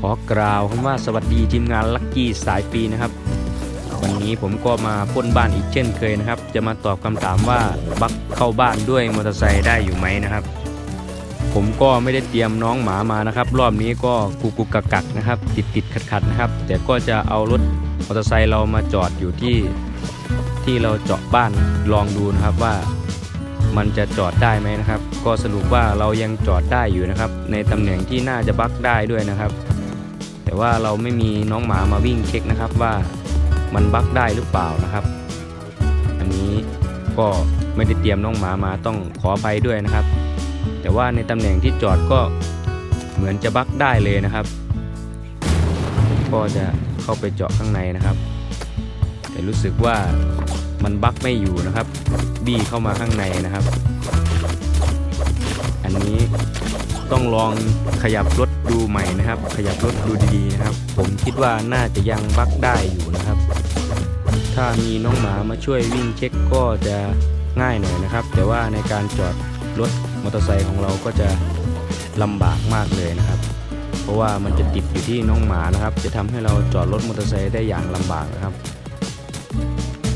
ขอกล่าวคำว่าสวัสดีทีมงานลักกี้สายปีนะครับ วันนี้ผมก็มาพ่นบ้านอีกเช่นเคยนะครับ จะมาตอบคำถามว่าบักเข้าบ้านด้วยมอเตอร์ไซค์ได้อยู่ไหมนะครับ ผมก็ไม่ได้เตรียมน้องหมามานะครับ รอบนี้ก็กุกกุกกักกักนะครับ ติดติดขัดขัดนะครับ แต่ก็จะเอารถมอเตอร์ไซค์เรามาจอดอยู่ที่ที่เราเจาะบ้านลองดูนะครับว่ามันจะจอดได้ไหมนะครับ ก็สรุปว่าเรายังจอดได้อยู่นะครับ ในตำแหน่งที่น่าจะบักได้ด้วยนะครับ แต่ว่าเราไม่มีน้องหมามาวิ่งเช็คนะครับว่ามันบักได้หรือเปล่านะครับ อันนี้ก็ไม่ได้เตรียมน้องหมามาต้องขอไปด้วยนะครับ แต่ว่าในตำแหน่งที่จอดก็เหมือนจะบักได้เลยนะครับ ก็จะเข้าไปเจาะข้างในนะครับ แต่รู้สึกว่ามันบักไม่อยู่นะครับ บี้เข้ามาข้างในนะครับ อันนี้ ต้องลองขยับรถดูใหม่นะครับ ขยับรถดูดีๆนะครับ ผมคิดว่าน่าจะยังบักได้อยู่นะครับ ถ้ามีน้องหมามาช่วยวิ่งเช็คก็จะง่ายหน่อยนะครับ แต่ว่าในการจอดรถมอเตอร์ไซค์ของเราก็จะลำบากมากเลยนะครับ เพราะว่ามันจะติดอยู่ที่น้องหมานะครับ จะทำให้เราจอดรถมอเตอร์ไซค์ได้อย่างลำบากนะครับ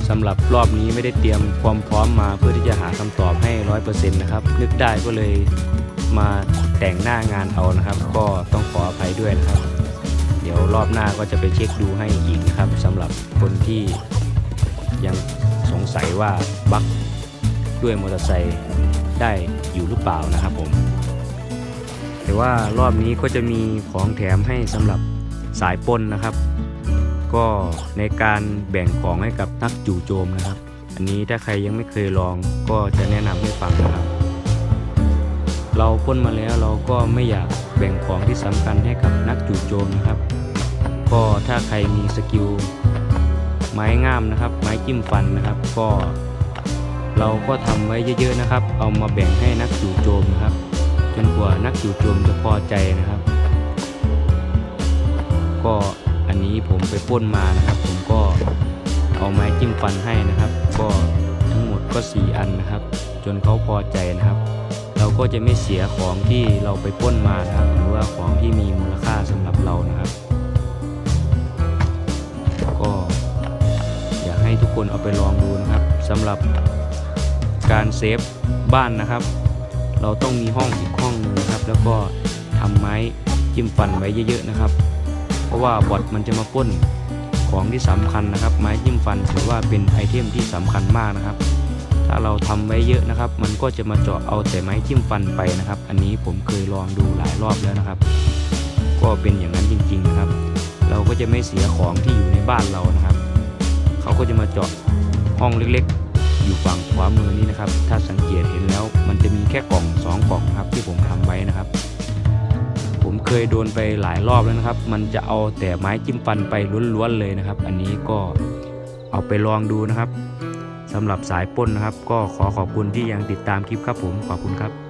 สำหรับรอบนี้ไม่ได้เตรียมความพร้อมมาเพื่อที่จะหาคำตอบให้ร้อยเปอร์เซ็นต์นะครับ นึกได้ก็เลย มาแต่งหน้างานเอานะครับ ก็ต้องขออภัยด้วยนะครับ เดี๋ยวรอบหน้าก็จะไปเช็คดูให้อีกนะครับสำหรับคนที่ยังสงสัยว่าบั๊กด้วยมอเตอร์ไซค์ได้อยู่หรือเปล่านะครับผม แต่ว่ารอบนี้ก็จะมีของแถมให้สำหรับสายป้นนะครับ ก็ในการแบ่งของให้กับนักจู่โจมนะครับ อันนี้ถ้าใครยังไม่เคยลองก็จะแนะนำให้ฟังนะครับ เราปล้นมาแล้วเราก็ไม่อยากแบ่งของที่สำคัญให้กับนักจู่โจมนะครับ ก็ถ้าใครมีสกิลไม้งามนะครับ ไม้จิ้มฟันนะครับ ก็เราก็ทำไว้เยอะๆนะครับ เอามาแบ่งให้นักจู่โจมนะครับ จนกว่านักจู่โจมจะพอใจนะครับ ก็อันนี้ผมไปป้นมานะครับ ผมก็เอาไม้จิ้มฟันให้นะครับ ก็ทั้งหมดก็ 4 อันนะครับ จนเขาพอใจนะครับ ก็จะไม่เสียของที่เราไปป้นมานะครับ หรือว่าของที่มีมูลค่าสำหรับเรานะครับ ก็อยากให้ทุกคนเอาไปลองดูนะครับสำหรับการเซฟบ้านนะครับ เราต้องมีห้องอีกห้องหนึงนะครับ แล้วก็ทำไม้จิ้มฟันไว้เยอะๆนะครับ เพราะว่าบอทมันจะมาป้นของที่สำคัญนะครับ ไม้จิ้มฟันถือว่าเป็นไอเทมที่สำคัญมากนะครับ ถ้าเราทำไว้เยอะนะครับ มันก็จะมาเจาะเอาแต่ไม้จิ้มฟันไปนะครับ อันนี้ผมเคยลองดูหลายรอบแล้วนะครับ ก็เป็นอย่างนั้นจริงๆนะครับ เราก็จะไม่เสียของที่อยู่ในบ้านเรานะครับ เขาก็จะมาเจาะห้องเล็กๆ อยู่ฝั่งขวามือนี้นะครับ ถ้าสังเกตเห็นแล้ว มันจะมีแค่กล่องสองกล่องครับที่ผมทำไว้นะครับ ผมเคยโดนไปหลายรอบแล้วนะครับ มันจะเอาแต่ไม้จิ้มฟันไปล้วนๆเลยนะครับ อันนี้ก็เอาไปลองดูนะครับ สำหรับสายป้นนะครับ ก็ขอขอบคุณที่ยังติดตามคลิปครับผมขอบคุณครับ